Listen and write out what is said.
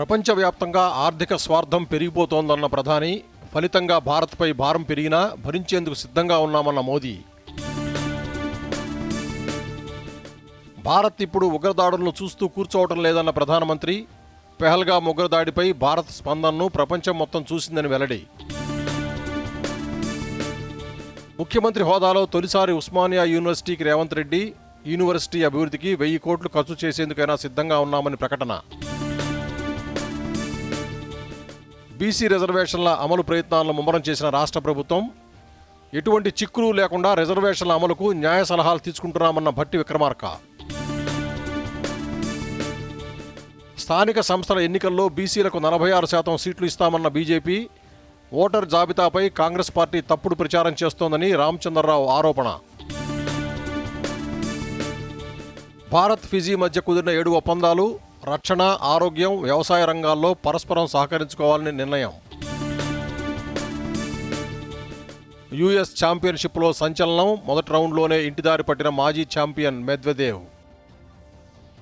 ప్రపంచవ్యాప్తంగా ఆర్థిక స్వార్థం పెరిగిపోతోందన్న ప్రధాని ఫలితంగా భారత్పై భారం పెరిగినా భరించేందుకు సిద్ధంగా ఉన్నామన్న మోదీ. భారత్ ఇప్పుడు ఉగ్రదాడులను చూస్తూ కూర్చోవటం లేదన్న ప్రధానమంత్రి పెహల్గా ఉగ్రదాడిపై భారత్ స్పందనను ప్రపంచం మొత్తం చూసిందని వెల్లడి. ముఖ్యమంత్రి హోదాలో తొలిసారి ఉస్మానియా యూనివర్సిటీకి రేవంత్ రెడ్డి యూనివర్సిటీ అభివృద్ధికి వెయ్యి కోట్లు ఖర్చు చేసేందుకైనా సిద్ధంగా ఉన్నామని ప్రకటన. బీసీ రిజర్వేషన్ల అమలు ప్రయత్నాలను ముమ్మరం చేసిన రాష్ట్ర ప్రభుత్వం ఎటువంటి చిక్కులు లేకుండా రిజర్వేషన్ల అమలుకు న్యాయ సలహాలు తీసుకుంటున్నామన్న భట్టి విక్రమార్క. స్థానిక సంస్థల ఎన్నికల్లో బీసీలకు నలభై ఆరు శాతం సీట్లు ఇస్తామన్న బీజేపీ ఓటర్ జాబితాపై కాంగ్రెస్ పార్టీ తప్పుడు ప్రచారం చేస్తోందని రామచంద్రరావు ఆరోపణ. భారత్ ఫిజీ మధ్య కుదిరిన ఏడు ఒప్పందాలు రక్షణ ఆరోగ్యం వ్యవసాయ రంగాల్లో పరస్పరం సహకరించుకోవాలని నిర్ణయం. యుఎస్ ఛాంపియన్షిప్లో సంచలనం మొదటి రౌండ్లోనే ఇంటిదారి పట్టిన మాజీ ఛాంపియన్ మెద్వదేవ్.